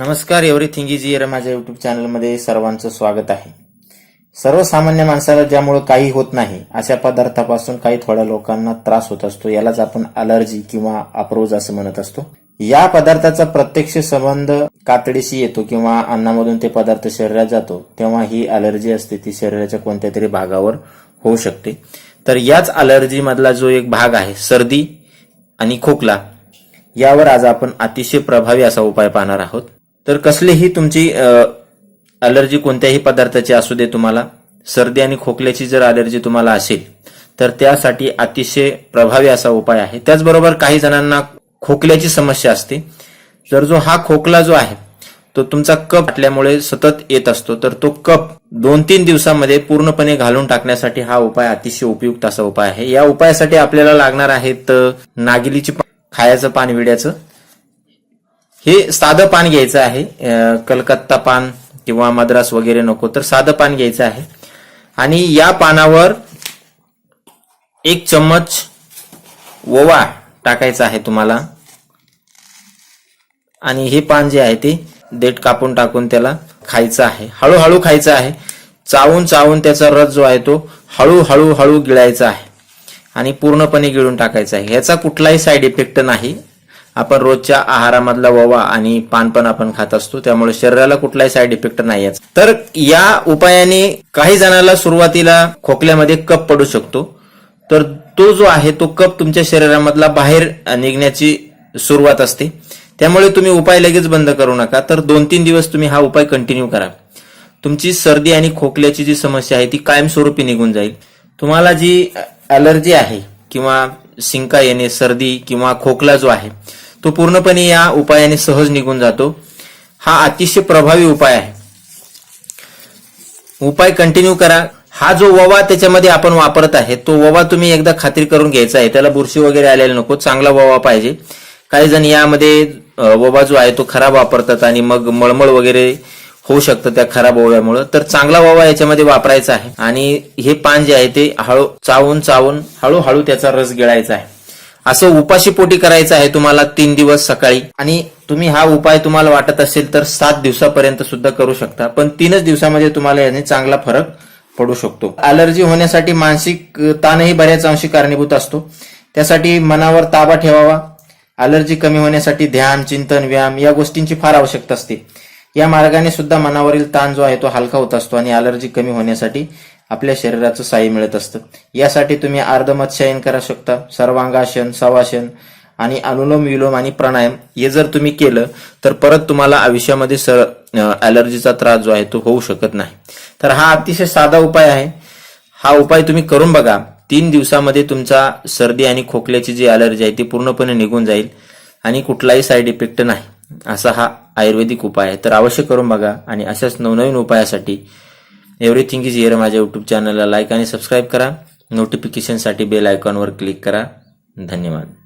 नमस्कार everything is here माझ्या YouTube चॅनलमध्ये सर्वांचं स्वागत आहे. सर्वसामान्य माणसाला ज्यामुळे काही होत नाही अशा पदार्थापासून काही थोड्या लोकांना त्रास होत असतो. यालाच आपण अलर्जी किंवा अप्रोज असं म्हणत असतो. या पदार्थाचा प्रत्यक्ष संबंध कातडीशी येतो किंवा अन्नामधून ते पदार्थ शरीरात जातो तेव्हा ही अलर्जी असते. ती शरीराच्या कोणत्या तरी भागावर होऊ शकते. तर याच अलर्जी मधला जो एक भाग आहे सर्दी आणि खोकला यावर आज आपण अतिशय प्रभावी असा उपाय पाहणार आहोत. तर कसलीही तुमची अलर्जी कोणत्याही पदार्थाची असू दे तुम्हाला सर्दी आणि खोकल्याची जर अलर्जी तुम्हाला असेल तर त्यासाठी अतिशय प्रभावी असा उपाय आहे. त्याचबरोबर काही जणांना खोकल्याची समस्या असते. जर जो हा खोकला जो आहे तो तुमचा कप फाटल्यामुळे सतत येत असतो तर तो कप दोन तीन दिवसामध्ये पूर्णपणे घालून टाकण्यासाठी हा उपाय अतिशय उपयुक्त असा उपाय आहे. या उपायासाठी आपल्याला लागणार आहेत नागिलीची खायचं पान विड्याचं. हे साधं पान घ्यायचं आहे. कलकत्ता पान किंवा मद्रास वगैरे नको तर साधं पान घ्यायचं आहे. आणि या पानावर एक चम्मच ओवा टाकायचा आहे तुम्हाला. आणि हे पान जे आहे ते देठ कापून टाकून त्याला खायचं आहे. हळूहळू खायचं आहे. चावून चावून त्याचा रस जो आहे तो हळूहळू हळू गिळायचा आहे. आणि पूर्णपणे गिळून टाकायचा आहे. ह्याचा कुठलाही साईड इफेक्ट नाही. आपण रोजच्या आहारामधला ववा आणि पान पण आपण खात असतो त्यामुळे शरीराला कुठलाही साईड इफेक्ट नाही याचा. तर या उपायाने काही जणांना सुरुवातीला खोकल्यामध्ये कप पडू शकतो. तर तो जो आहे तो कप तुमच्या शरीरामधला बाहेर निघण्याची सुरुवात असते. त्यामुळे तुम्ही उपाय लगेच बंद करू नका. तर दोन तीन दिवस तुम्ही हा उपाय कंटिन्यू करा. तुमची सर्दी आणि खोकल्याची जी समस्या आहे ती कायमस्वरूपी निघून जाईल. तुम्हाला जी अलर्जी आहे किंवा शिंका येणे सर्दी किंवा खोकला जो आहे तो पूर्णपणे या उपायाने सहज निघून जातो. हा अतिशय प्रभावी उपाय आहे. उपाय कंटिन्यू करा. हा जो ववा त्याच्यामध्ये आपण वापरत आहे तो ववा तुम्ही एकदा खात्री करून घ्यायचा आहे. त्याला बुरशी वगैरे आलेला नको चांगला ववा पाहिजे. काही जण यामध्ये ववा जो आहे तो खराब वापरतात आणि मग मळमळ वगैरे होऊ शकतं त्या खराब ओव्यामुळं. तर चांगला ओवा याच्यामध्ये वापरायचा आहे. आणि हे पान जे आहे ते हळू चावून चावून हळूहळू त्याचा रस गिळायचा आहे. असं उपाशी पोटी करायचं आहे तुम्हाला तीन दिवस सकाळी. आणि तुम्ही हा उपाय तुम्हाला वाटत असेल तर सात दिवसापर्यंत सुद्धा करू शकता. पण तीनच दिवसामध्ये तुम्हाला याने चांगला फरक पडू शकतो. अलर्जी होण्यासाठी मानसिक ताणही बऱ्याच अंशी कारणीभूत असतो. त्यासाठी मनावर ताबा ठेवावा. अलर्जी कमी होण्यासाठी ध्यान चिंतन व्यायाम या गोष्टींची फार आवश्यकता असते. या मार्गाने सुद्धा मनावरील ताण जो आहे तो हलका होत असतो आणि अलर्जी कमी होण्यासाठी आपल्या शरीराचं साय मिळत असतं. यासाठी तुम्ही अर्धमत्स्यायन करू शकता सर्वांगासन सवासन आणि अनुलोम विलोम आणि प्राणायाम हे जर तुम्ही केलं तर परत तुम्हाला आयुष्यामध्ये सर अलर्जीचा त्रास जो आहे तो होऊ शकत नाही. तर हा अतिशय साधा उपाय आहे. हा उपाय तुम्ही करून बघा. तीन दिवसामध्ये तुमचा सर्दी आणि खोकल्याची जी अलर्जी आहे ती पूर्णपणे निघून जाईल आणि कुठलाही साईड इफेक्ट नाही. असा हा आयुर्वेदिक उपाय आहे. तर अवश्य करून बघा आणि अशाच नवनवीन उपायासाठी एव्हरीथिंग इज इयर माझ्या यूट्यूब चॅनलला लाईक आणि सबस्क्राईब करा. नोटिफिकेशनसाठी बेल आयकॉनवर क्लिक करा. धन्यवाद.